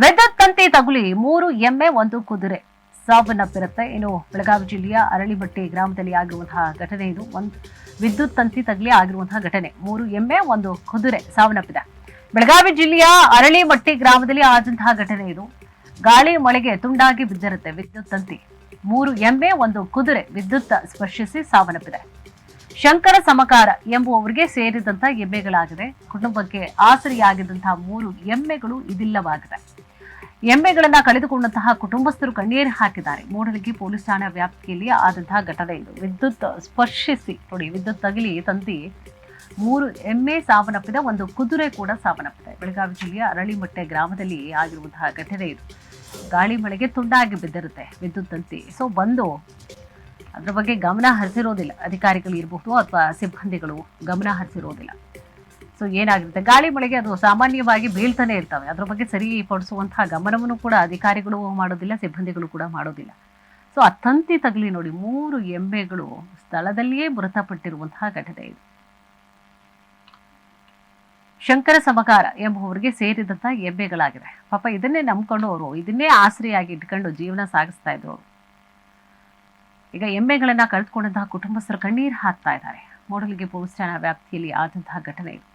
ವಿದ್ಯುತ್ ತಂತಿ ತಗುಲಿ ಮೂರು ಎಮ್ಮೆ, ಒಂದು ಕುದುರೆ. ಸಾವನ್ನಪ್ಪಿರುತ್ತೆ ಇನ್ನು ಬೆಳಗಾವಿ ಜಿಲ್ಲೆಯ ಅರಳಿಬಟ್ಟಿ ಗ್ರಾಮದಲ್ಲಿ ಆಗಿರುವಂತಹ ಘಟನೆ ಇದು. ಒಂದು ವಿದ್ಯುತ್ ತಂತಿ ತಗಲಿ ಆಗಿರುವಂತಹ ಘಟನೆ. ಮೂರು ಎಮ್ಮೆ, ಒಂದು ಕುದುರೆ. ಸಾವನ್ನಪ್ಪಿದೆ ಬೆಳಗಾವಿ ಜಿಲ್ಲೆಯ ಅರಳಿಮಟ್ಟಿ ಗ್ರಾಮದಲ್ಲಿ ಆದಂತಹ ಘಟನೆ ಇದು. ಗಾಳಿ ಮಳೆಗೆ ತುಂಡಾಗಿ ಬಿದ್ದಿರುತ್ತೆ ವಿದ್ಯುತ್ ತಂತಿ. ಮೂರು ಎಮ್ಮೆ, ಒಂದು ಕುದುರೆ. ವಿದ್ಯುತ್ ಸ್ಪರ್ಶಿಸಿ ಸಾವನ್ನಪ್ಪಿದೆ ಶಂಕರ ಸಮಕಾರ ಎಂಬುವವರಿಗೆ ಸೇರಿದಂತಹ ಎಮ್ಮೆಗಳಾಗಿದೆ ಕುಟುಂಬಕ್ಕೆ ಆಸರಿಯಾಗಿದ್ದಂತಹ ಮೂರು ಎಮ್ಮೆಗಳು ಇದಿಲ್ಲವಾಗಿದೆ. ಎಮ್ಮೆಗಳನ್ನ ಕಳೆದುಕೊಂಡಂತಹ ಕುಟುಂಬಸ್ಥರು ಕಣ್ಣೀರು ಹಾಕಿದ್ದಾರೆ. ಮೂಡಲಗಿ ಪೊಲೀಸ್ ಠಾಣಾ ವ್ಯಾಪ್ತಿಯಲ್ಲಿ ಆದಂತಹ ಘಟನೆ ಇದು. ವಿದ್ಯುತ್ ಸ್ಪರ್ಶಿಸಿ, ನೋಡಿ, ವಿದ್ಯುತ್ ತಗಿಲಿ ತಂತಿ, ಮೂರು ಎಮ್ಮೆ ಸಾವನ್ನಪ್ಪಿದೆ, ಒಂದು ಕುದುರೆ ಕೂಡ ಸಾವನ್ನಪ್ಪಿದೆ. ಬೆಳಗಾವಿ ಜಿಲ್ಲೆಯ ಅರಳಿಮಟ್ಟೆ ಗ್ರಾಮದಲ್ಲಿ ಆಗಿರುವಂತಹ ಘಟನೆ ಇದು. ಗಾಳಿ ಮಳೆಗೆ ತುಂಡಾಗಿ ಬಿದ್ದಿರುತ್ತೆ ವಿದ್ಯುತ್ ತಂತಿ. ಸೊ ಬಂದು ಅದರ ಬಗ್ಗೆ ಗಮನ ಹರಿಸಿರೋದಿಲ್ಲ. ಅಧಿಕಾರಿಗಳು ಇರಬಹುದು ಅಥವಾ ಸಿಬ್ಬಂದಿಗಳು ಗಮನ ಹರಿಸಿರೋದಿಲ್ಲ. ಸೊ ಏನಾಗಿರುತ್ತೆ? ಗಾಳಿ, ಮಳೆಗೆ ಅದು ಸಾಮಾನ್ಯವಾಗಿ ಬೀಳ್ತಾನೆ ಇರ್ತವೆ. ಅದ್ರ ಬಗ್ಗೆ ಸರಿಪಡಿಸುವಂತಹ ಗಮನವನ್ನು ಕೂಡ ಅಧಿಕಾರಿಗಳು ಮಾಡೋದಿಲ್ಲ, ಸಿಬ್ಬಂದಿಗಳು ಕೂಡ ಮಾಡೋದಿಲ್ಲ. ಸೊ ಆ ತಂತಿ ತಗಲಿ ನೋಡಿ, ಮೂರು ಎಮ್ಮೆಗಳು ಸ್ಥಳದಲ್ಲಿಯೇ ಮೃತಪಟ್ಟಿರುವಂತಹ ಘಟನೆ ಇದು. ಶಂಕರ ಸಮಕಾರ ಎಂಬುವವರಿಗೆ ಸೇರಿದಂತ ಎಂಬೆಗಳಾಗಿದೆ ಪಾಪ, ಇದನ್ನೇ ನಂಬ್ಕೊಂಡು ಅವರು, ಇದನ್ನೇ ಆಸರೆಯಾಗಿ ಇಟ್ಕೊಂಡು ಜೀವನ ಸಾಗಿಸ್ತಾ ಇದ್ರು ಅವರು. ಈಗ ಎಮ್ಮೆಗಳನ್ನ ಕಳೆದುಕೊಂಡಂತಹ ಕುಟುಂಬಸ್ಥರು ಕಣ್ಣೀರು ಹಾಕ್ತಾ ಇದ್ದಾರೆ. ಮೂಡಲಿಗೆ ಪೊಲೀಸ್ ಠಾಣಾ ವ್ಯಾಪ್ತಿಯಲ್ಲಿ ಆದಂತಹ ಘಟನೆ ಇದು.